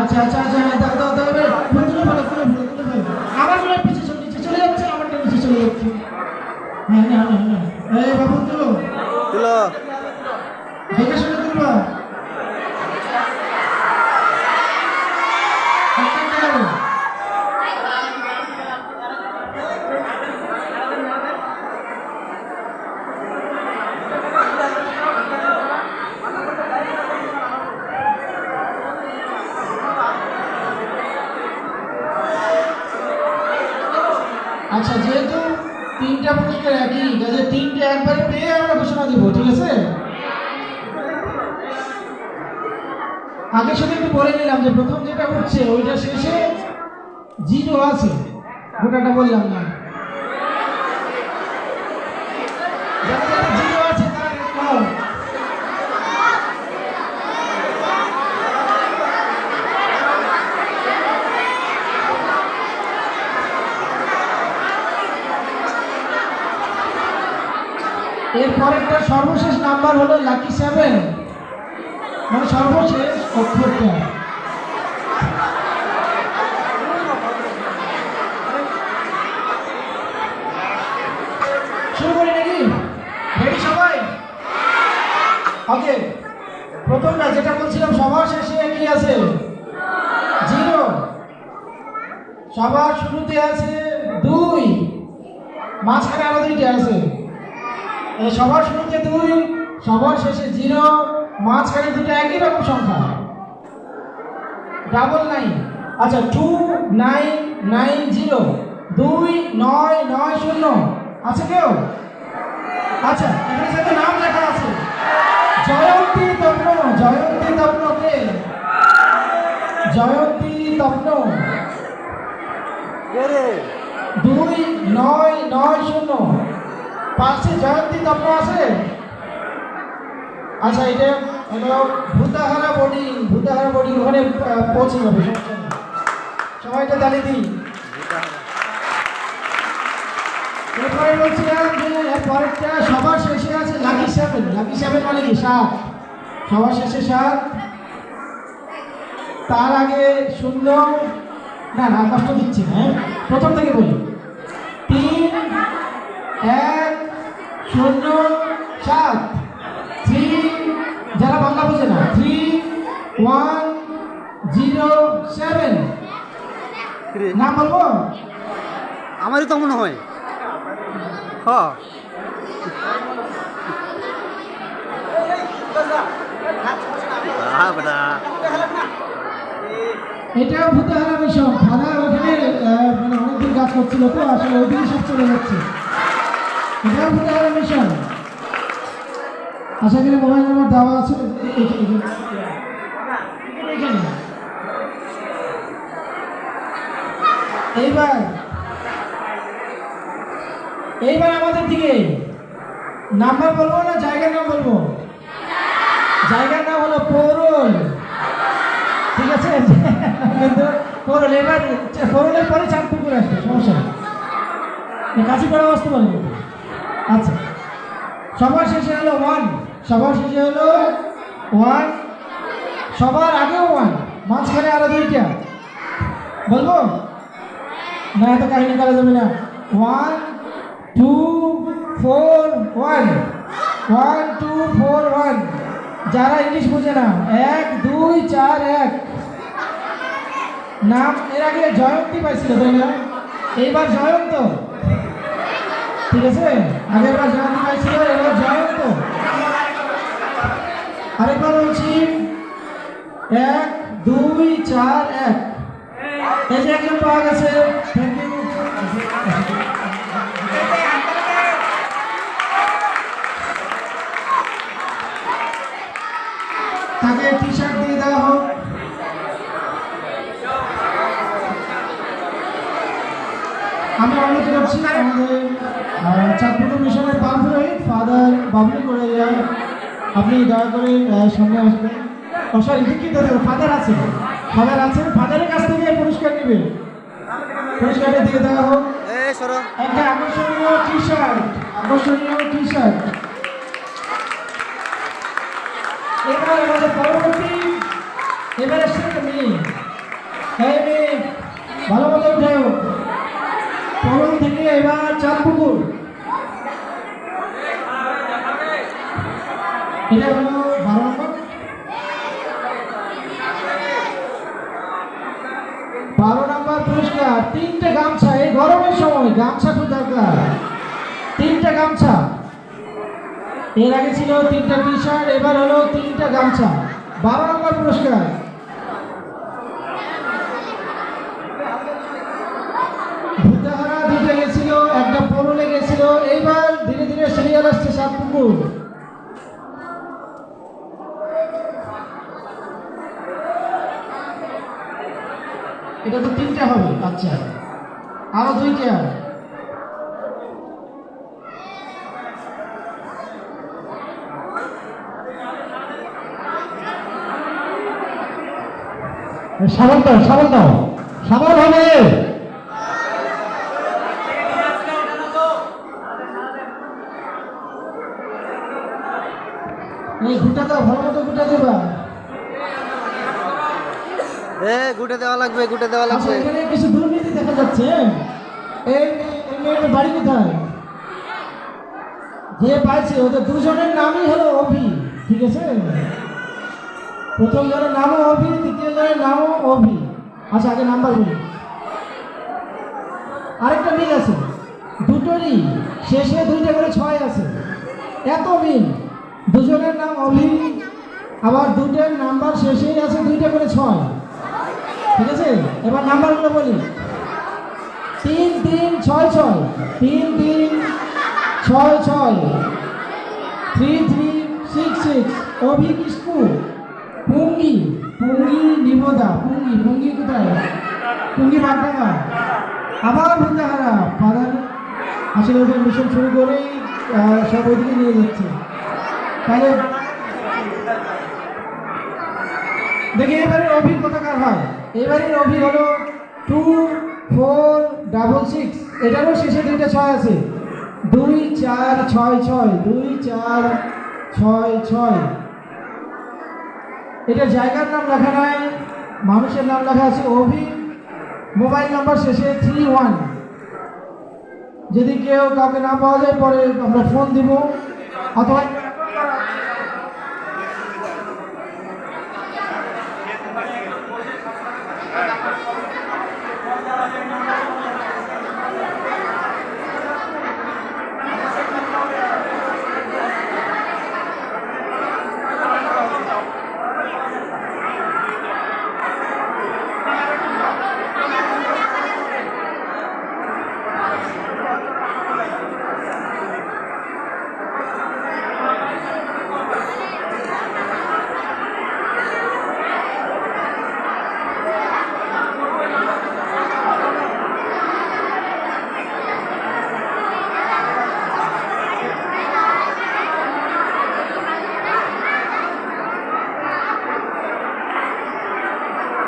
আচ্ছা আচ্ছা আচ্ছা দাও দাও দাও এবার ফুল ভালো করে তুলে ফেলো তুলে ফেলো আমার মনে পিছিয়ে চলে নিচে চলে যাচ্ছে আমারটা নিচে চলে যাচ্ছে। হ্যাঁ হ্যাঁ হ্যাঁ হ্যাঁ। এই বাবু তুলো তুলো দেখে শুনে তুলবা একটা গেল। আচ্ছা যেহেতু তিনটা পুরস্কার একই কাজে তিনটে একবারে পেয়ে আমরা ঘোষণা দিব, ঠিক আছে? আগে সাথে একটু বলে নিলাম যে প্রথম যেটা উঠছে ওইটা শেষে জিরো আছে। গোটাটা বললাম না যাদের জিরো আছে তারা কম এর পরেরটা সর্বশেষ নাম্বার হলো লাকি সেভেন। মানে সর্বশেষ অক্ষরটা। নাকি? সবাই? প্রথমটা যেটা বলছিলাম, সবার শেষে কি আছে। জিরো সবার শুরুতে আছে দুই। মাঝখানে আরও আছে। সবার শুরুতে দুই সবার শেষে জিরো মাঝখানে দুটো একই রকম সংখ্যা। Double nine. আচ্ছা টু নাইন নাইন জিরো দুই নয় নয় শূন্য। আছে কেউ? আচ্ছা এখানে সাথে নাম লেখা আছে। জয়ন্তী তপ্ন জয়ন্তী তপ্ন কে? জয়ন্তী তপ্ন। দুই নয় নয় শূন্য। পাশে জয়ন্তী তপ্ন আছে? আচ্ছা এটা হলো ভূতাহারা বোর্ডিং ভূতাহারা বোর্ডিং ওখানে পৌঁছে যাবে সবাইটা তালি দিই এরপরে বলছিলাম যে পরেরটা সবার শেষে আছে লাকি সেভেন লাকি সেভেন মানে কি? সাত। সবার শেষে সাত। তার আগে শূন্য। না না, কষ্ট দিচ্ছি হ্যাঁ? প্রথম থেকে বলি। তিন, এক শূন্য সাত। থ্রি যারা বাংলা বোঝে না থ্রি ওয়ান জিরো সেভেন? নাম বলব? আমারই তো মনে হয়। হ। এটা ভূতাহারা মিশন ফাদার ওখানে আহ, মানে অনেকদিন কাজ করছিল তো আসলে ওইদিকে সব চলে যাচ্ছে। মিশন আশা করি মোবাইল নাম্বার দেওয়া আছে। এইবার এইবার আমাদের দিকে নাম্বার বলব না জায়গার নাম বলব? জায়গার নাম হলো পৌরল। ঠিক আছে? পৌরল এবার পৌরলের পরে চাঁদপুকুর আসবে, সমস্যা কাছে করা আসতে পারবে আচ্ছা। সবার শেষে হলো ওয়ান সবার শেষে হলো ওয়ান সবার আগেও ওয়ান মাঝখানে আরও দুইটা। বলব? না, এত কাহিনী করা যাবে না। One two four one one two four one যারা ইংলিশ বোঝে না, এক, দুই, চার, এক। নাম এর আগে জয়ন্তী পাইছিল, তাই না? এইবার জয়ন্ত। ঠিক আছে? আগের বার জয়ন্তী পাইছিল এবার জয়ন্ত আরেকবার বলছি, এক, দুই, চার, এক। এই যে একজন পাওয়া গেছে। তাকে টি শার্ট দিয়ে দেওয়া হোক। আমি অনুরোধ করছি আমাদের চাঁদপুর মিশনের পারফুরহিত ফাদার বাবলু করে আপনি দয়া করে সামনে আসবেন। সরি দুঃখিত ফাদার আছে। ফাদার আছেন ফাদারের কাছ থেকে পুরস্কার নেবেন পুরস্কারটা দিয়ে দেওয়া হোক একটা আকর্ষণীয় টি শার্ট আকর্ষণীয় টি শার্ট এবার আমাদের পরবর্তী এবার এসে মেয়ে। এই মেয়ে, ভালো মতো উঠাও পলং থেকে এবার চাঁদ পুকুর এটা হলো বারো নম্বর বারো নম্বর পুরস্কার, তিনটে গামছা, এই গরমের সময় গামছা খুব দরকার। তিনটে গামছা। এর আগে ছিল তিনটা টি শার্ট এবার হলো তিনটা গামছা। বারো নম্বর পুরস্কার। ভূতাহারা দুটো গেছিল, একটা পরলে গেছিল, এইবার ধীরে ধীরে সিরিয়াল আসছে সাত পুকুর। এটা তো তিনটা হবে আচ্ছা। আরও দুইটা সাবান দাও সাবান দাও। সাবান হবে। এই ঘুটা দাও, ভালো মতো ঘুটা দেবা। এ গুটে দেওয়া লাগবে গুটে দেওয়া আচ্ছা লাগবে এখানে কিছু দুর্নীতি দেখা যাচ্ছে। এই মেয়ে- এই মেয়েটার বাড়ি কোথায়? যে পাইছে, ওদের দুজনের নামই হলো অভি, ঠিক আছে? প্রথম জনের নামও অভি দ্বিতীয় জনের নামও অভি। আচ্ছা আগে নাম্বার বলি। আরেকটা মিল আছে। দুটোরই, শেষে দুইটা করে ছয় আছে। এত মিল। দুজনের নাম অভি, আবার দুটোর নাম্বার শেষেই আছে দুইটা করে ছয়। ঠিক আছে? এবার নাম্বারগুলো বলি। তিন তিন, ছয় ছয়। তিন তিন, ছয় ছয়। Three three, six six. Abhi Kisku Pungi. Pungi নিবদা Pungi পুঙ্গি কোথায়? পুঙ্গি বাগডাঙ্গা। আবার ভূতাহারা। ফাদার আসলে ওদের মিশন শুরু করেই সব ওইদিকে নিয়ে যাচ্ছে। তাহলে দেখি এবারে অভি কোথাকার হয়? এবারের অভি হলো টু ফোর ডাবল সিক্স এটারও শেষে দুইটা ছয় আছে। দুই, চার, ছয় ছয়। দুই, চার, ছয় ছয়। এটা জায়গার নাম লেখা নাই, মানুষের নাম লেখা আছে অভি। মোবাইল নাম্বার শেষে থ্রি ওয়ান যদি কেউ কাউকে না পাওয়া যায়, পরে আমরা ফোন দিব। অথবা